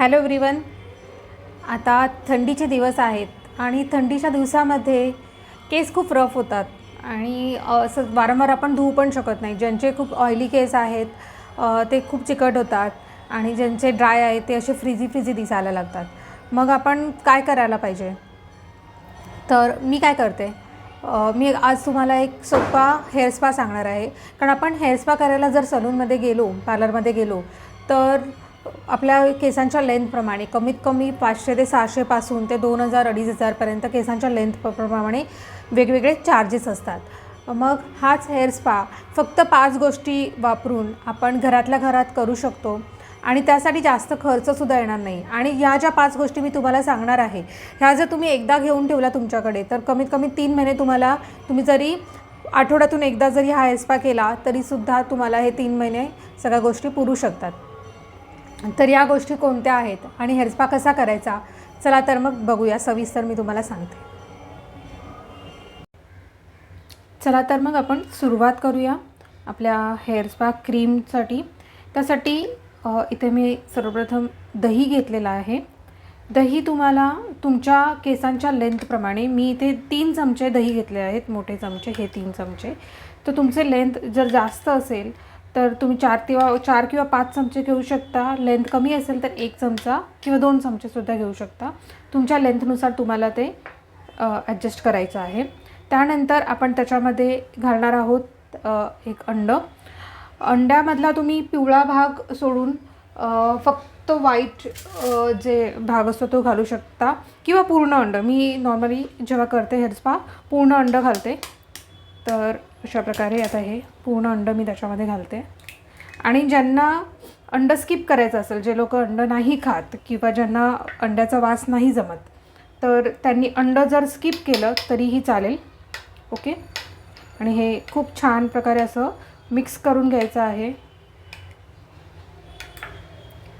Hello everyone आता थंडीचे दिवस आहेत आणि थंडीच्या दिवसामध्ये केस खूप रफ होतात. आणि असं वारंवार आपण धुवू पण शकत नाही. ज्यांचे खूप ऑइली केस आहेत ते खूप चिकट होतात आणि ज्यांचे ड्राय आहेत ते असे फ्रिजी फ्रिजी दिसायला लागतात. मग आपण काय करायला पाहिजे? तर मी काय करते? मी आज तुम्हाला एक सोपा हेअर स्पा सांगणार आहे. कारण आपण हेअर स्पा करायला जर सलूनमध्ये गेलो पार्लरमध्ये गेलो तर आपल्या केसांच्या लेंथप्रमाणे कमीत कमी पाचशे ते सहाशेपासून ते दोन हजार अडीच हजारपर्यंत केसांच्या लेंथ प्रमाणे वेगवेगळे चार्जेस असतात. मग हाच हेअर स्पा फक्त पाच गोष्टी वापरून आपण घरातल्या घरात करू शकतो. आणि त्यासाठी जास्त खर्चसुद्धा येणार नाही. आणि ह्या ज्या पाच गोष्टी मी तुम्हाला सांगणार आहे ह्या जर तुम्ही एकदा घेऊन ठेवला तुमच्याकडे तर कमीत कमी तीन महिने तुम्हाला तुम्ही जरी आठवड्यातून एकदा जरी हा हेअर स्पा केला तरीसुद्धा तुम्हाला हे तीन महिने सगळ्या गोष्टी पुरू शकतात. तर या गोष्टी कोणत्या आहेत आणि हेअर स्पा कसा करायचा? चला तर मग बघूया. सविस्तर मी तुम्हाला सांगते. चला तर मग आपण सुरुवात करूया आपल्या हेअर स्पा क्रीमसाठी. त्यासाठी इथे मी सर्वप्रथम दही घेतलेला आहे. दही तुम्हाला तुमच्या केसांच्या लेंथप्रमाणे मी इथे तीन चमचे दही घेतले आहेत मोठे चमचे हे तीन चमचे. तर तुमचे लेंथ जर जास्त असेल तर तुम्ही चार किंवा चार किंवा पाच चमचे घेऊ शकता. लेंथ कमी असेल तर एक चमचा किंवा दोन चमचेसुद्धा घेऊ शकता. तुमच्या लेंथनुसार तुम्हाला ते ॲडजस्ट करायचं आहे. त्यानंतर आपण त्याच्यामध्ये घालणार आहोत एक अंड. अंड्यामधला तुम्ही पिवळा भाग सोडून फक्त वाईट जे भाग असतो तो घालू शकता. किंवा पूर्ण अंड. मी नॉर्मली जेव्हा करते हेअर स्पा पूर्ण अंड घालते. तर अशा प्रकारे आता हे पूर्ण अंड मी त्याच्यामध्ये घालते. आणि ज्यांना अंड स्किप करायचं असेल जे लोक अंड नाही खात किंवा ज्यांना अंड्याचा वास नाही जमत तर त्यांनी अंड जर स्किप केलं तरीही चालेल. ओके? आणि हे खूप छान प्रकारे असं मिक्स करून घ्यायचं आहे.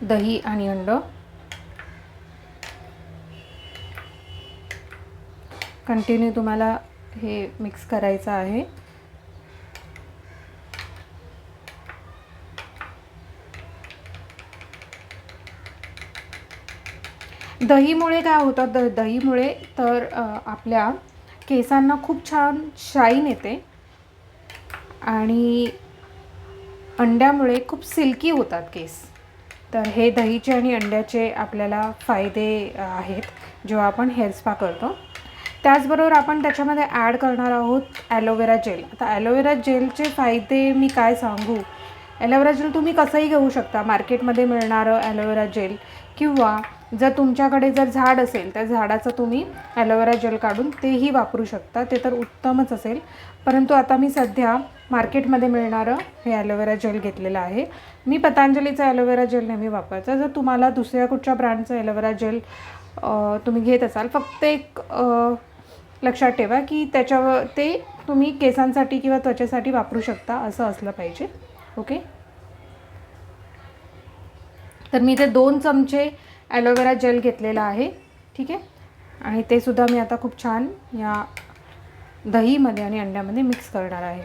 दही आणि अंड. कंटिन्यू तुम्हाला हे मिक्स करायचं आहे. दहीमुळे काय होतं? द दहीमुळे तर आपल्या केसांना खूप छान शाईन येते. आणि अंड्यामुळे खूप सिल्की होतात केस. तर हे दहीचे आणि अंड्याचे आपल्याला फायदे आहेत जेव्हा आपण हेअर स्पा करतो. त्याचबरोबर आपण त्याच्यामध्ये ॲड करणार आहोत ॲलोवेरा जेल. आता ॲलोवेरा जेलचे फायदे मी काय सांगू? ॲलोवेरा जेल तुम्ही कसंही घेऊ शकता. मार्केटमध्ये मिळणारं ॲलोवेरा जेल किंवा जर तुमच्याकडे जर झाड असेल त्या झाडाचं तुम्ही ॲलोवेरा जेल काढून तेही वापरू शकता. ते तर उत्तमच असेल. परंतु आता मी सध्या मार्केटमध्ये मिळणारं हे ॲलोवेरा जेल घेतलेलं आहे. मी पतंजलीचं ॲलोवेरा जेल नेहमी वापरायचं जर तुम्हाला दुसऱ्या कुठच्या ब्रँडचं ॲलोवेरा जेल तुम्ही घेत असाल फक्त एक लक्षात ठेवा की त्याच्यावर ते तुम्ही केसांसाठी किंवा त्वचेसाठी वापरू शकता असं असलं पाहिजे. ओके? तर मी इथे दोन चमचे ॲलोवेरा जेल घेतलेला आहे. ठीक आहे? आणि ते सुद्धा मी आता खूप छान या दहीमध्ये आणि अंड्यामध्ये मिक्स करणार आहे.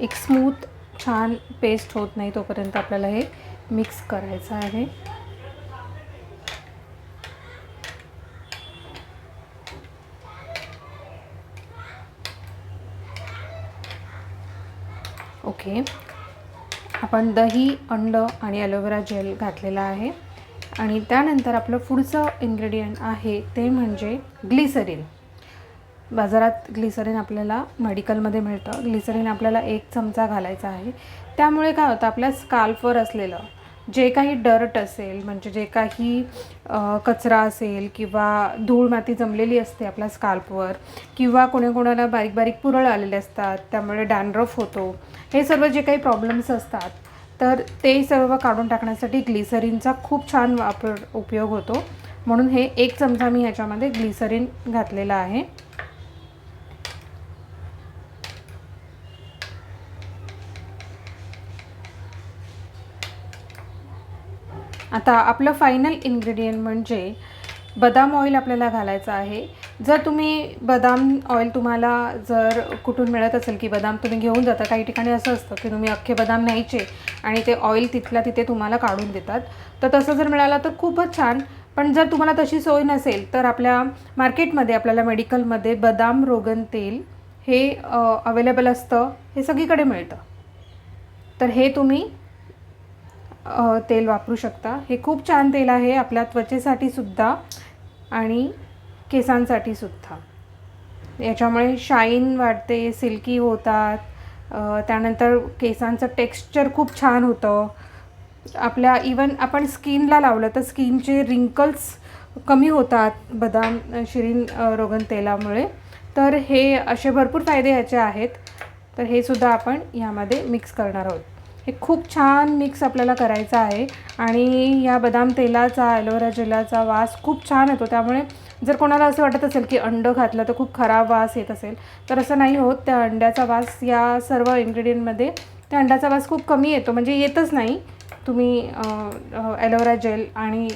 एक स्मूथ छान पेस्ट होत नाही तोपर्यंत आपल्याला हे मिक्स करायचं आहे. ओके. आपण दही अंड आणि ॲलोवेरा जेल घातलेला आहे. आणि त्यानंतर आपलं पुढचं इन्ग्रेडियंट आहे ते म्हणजे ग्लिसरीन बाजारात ग्लिसरीन आपल्याला मेडिकलमध्ये मिळतं. ग्लिसरीन आपल्याला एक चमचा घालायचा आहे. त्यामुळे काय होतं? आपल्या स्काल्फवर असलेलं जे काही डर्ट असेल म्हणजे जे काही कचरा असेल किंवा धूळ माती जमलेली असते आपल्या स्काल्पवर किंवा कोणाकोणाला बारीक बारीक पुरळ आलेले असतात त्यामुळे डॅन्ड्रफ होतो. हे सर्व जे काही प्रॉब्लेम्स असतात तर ते सर्व काढून टाकण्यासाठी ग्लिसरीनचा खूप छान वापर उपयोग होतो. म्हणून हे एक चमचा मी ह्याच्यामध्ये ग्लिसरीन घातलेला आहे. आता आपलं फायनल इन्ग्रेडियंट म्हणजे बदाम ऑइल आपल्याला घालायचं आहे. जर तुम्ही बदाम ऑइल तुम्हाला जर कुठून मिळत असेल की बदाम तुम्ही घेऊन जाता काही ठिकाणी असं असतं की तुम्ही अख्खे बदाम न्यायचे आणि ते ऑइल तिथल्या तिथे तुम्हाला काढून देतात. तर तसं जर मिळालं तर खूपच छान. पण जर तुम्हाला तशी सोय नसेल तर आपल्या मार्केटमध्ये आपल्याला मेडिकलमध्ये बदाम रोगन तेल हे अवेलेबल असतं हे सगळीकडे मिळतं. तर हे तुम्ही तेल वापरू शकता. हे खूप छान तेल आहे आपल्या त्वचेसाठी सुद्धा आणि केसांसाठी सुद्धा. याच्यामुळे शाईन वाढते सिल्की होतात त्यानंतर केसांचं टेक्स्चर खूप छान होतं. आपल्या इवन आपण स्किनला लावलं तर स्किनचे रिंकल्स कमी होतात बदाम शिरीन रोगन तेलामुळे. तर हे असे भरपूर फायदे याचे आहेत. तर हे सुद्धा आपण यामध्ये मिक्स करणार आहोत. हे खूप छान मिक्स आपल्याला करायचं आहे. आणि या बदाम तेलाचा ॲलोवेरा जेलाचा वास खूप छान येतो. त्यामुळे जर कोणाला असं वाटत असेल की अंडं घातलं तर खूप खराब वास येत असेल तर असं नाही होत. त्या अंड्याचा वास या सर्व इन्ग्रेडियंटमध्ये त्या अंड्याचा वास खूप कमी येतो. म्हणजे येतच नाही. तुम्ही ॲलोवेरा जेल आणि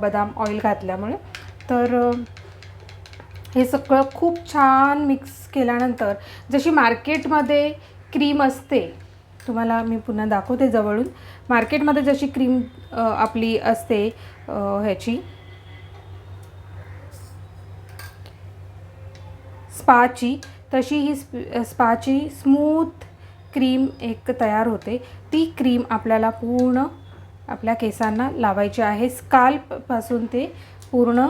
बदाम ऑइल घातल्यामुळे. तर हे सगळं खूप छान मिक्स केल्यानंतर जशी मार्केटमध्ये क्रीम असते तुम्हाला मी पुन्हा दाखवते जवळून. मार्केटमध्ये जशी क्रीम आपली असते ह्याची. स्पाची तशी ही स्पाची स्मूथ क्रीम एक तयार होते. ती क्रीम आपल्याला पूर्ण आपल्या केसांना लावायची आहे. स्काल्पपासून ते पूर्ण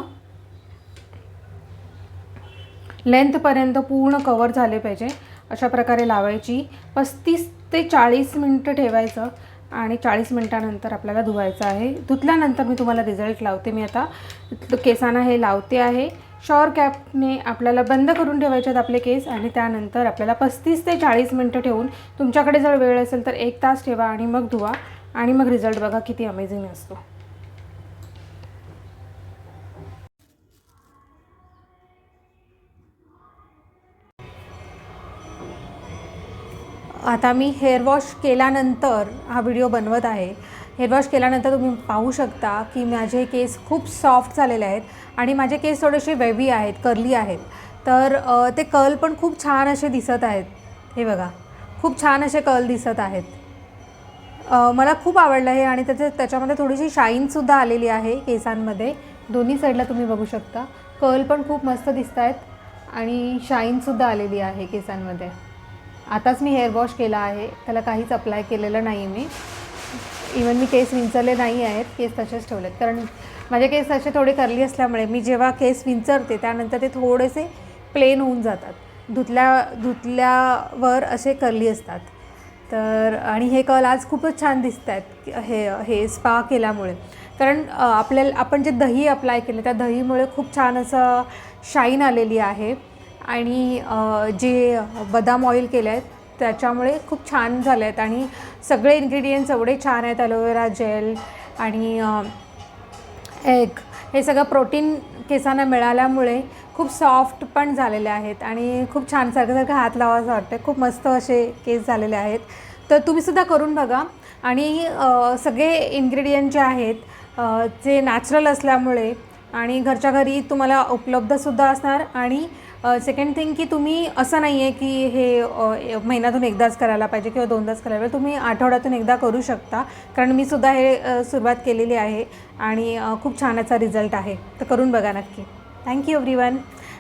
लेंथपर्यंत पूर्ण कवर झाले पाहिजे. अशा प्रकारे लावायची. पस्तीस ते चाळीस मिनटं ठेवायचं आणि चाळीस मिनटानंतर आपल्याला धुवायचं आहे. धुतल्यानंतर मी तुम्हाला रिझल्ट लावते. मी आता केसांना हे लावते आहे. शॉवर कॅपने आपल्याला बंद करून ठेवायचे आहेत आपले केस आणि त्यानंतर आपल्याला पस्तीस ते चाळीस मिनटं ठेवून तुमच्याकडे जर वेळ असेल तर एक तास ठेवा आणि मग धुवा आणि मग रिझल्ट बघा किती अमेझिंग असतो. आता मी हेअर वॉश केल्यानंतर हा व्हिडिओ बनवत आहे. हेअर वॉश केल्यानंतर तुम्ही पाहू शकता की माझे केस खूप सॉफ्ट झालेले आहेत आणि माझे केस थोडेसे वेवी आहेत कर्ली आहेत. तर ते कर्ल पण खूप छान असे दिसत आहेत. हे बघा खूप छान असे कर्ल दिसत आहेत. मला खूप आवडलं आहे आणि त्याचं त्याच्यामध्ये थोडीशी शाईनसुद्धा आलेली आहे केसांमध्ये. दोन्ही साईडला तुम्ही बघू शकता. कर्ल पण खूप मस्त दिसत आहेत आणि शाईनसुद्धा आलेली आहे केसांमध्ये. आताच मी हेअर वॉश केला आहे. त्याला काहीच अप्लाय केलेलं नाही मी. इवन मी केस विंचरले नाही आहेत. केस तसेच ठेवलेत. कारण माझे केस असे थोडे करली असल्यामुळे मी जेव्हा केस विंचरते त्यानंतर ते थोडेसे प्लेन होऊन जातात. धुतल्या धुतल्यावर असे करली असतात. तर आणि हे कल आज खूपच छान दिसत आहेत हे हे स्पा केल्यामुळे. कारण आपल्याला आपण जे दही अप्लाय केलं त्या दहीमुळे खूप छान असं शाईन आलेली आहे. आणि जे बदाम ऑइल केलं आहे त्याच्यामुळे खूप छान झाले आहेत आणि सगळे इन्ग्रेडियंट्स एवढे छान आहेत ॲलोवेरा जेल आणि एग हे सगळं प्रोटीन केसांना मिळाल्यामुळे खूप सॉफ्ट पण झालेले आहेत आणि खूप छान सारखं सारखं हात लावायचं वाटतं खूप मस्त असे केस झालेले आहेत. तर तुम्हीसुद्धा करून बघा. आणि सगळे इन्ग्रेडियंट जे आहेत जे नॅचरल असल्यामुळे आणि घरच्या घरी तुम्हाला उपलब्धसुद्धा असणार. आणि सेकंड थिंग की तुम्ही असं नाही आहे की हे महिन्यातून एकदाच करायला पाहिजे किंवा दोनदाच करायला पाहिजे. तुम्ही आठवड्यातून एकदा करू शकता. कारण मी सुद्धा हे सुरुवात केलेली आहे आणि खूप छान याचा रिझल्ट आहे. तर करून बघा नक्की. थँक्यू एव्हरीवन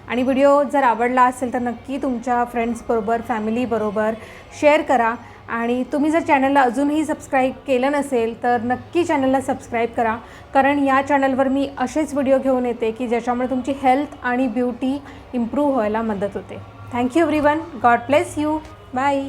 आणि व्हिडिओ जर आवडला असेल तर नक्की तुमच्या फ्रेंड्सबरोबर फॅमिलीबरोबर शेअर करा. आणि तुम्ही जर चॅनलला अजूनही सबस्क्राईब केलं नसेल तर नक्की चॅनलला सबस्क्राईब करा. कारण या चॅनलवर मी असेच व्हिडिओ घेऊन येते की ज्याच्यामुळे तुमची हेल्थ आणि ब्युटी इम्प्रूव्ह व्हायला मदत होते. Thank you everyone God bless you bye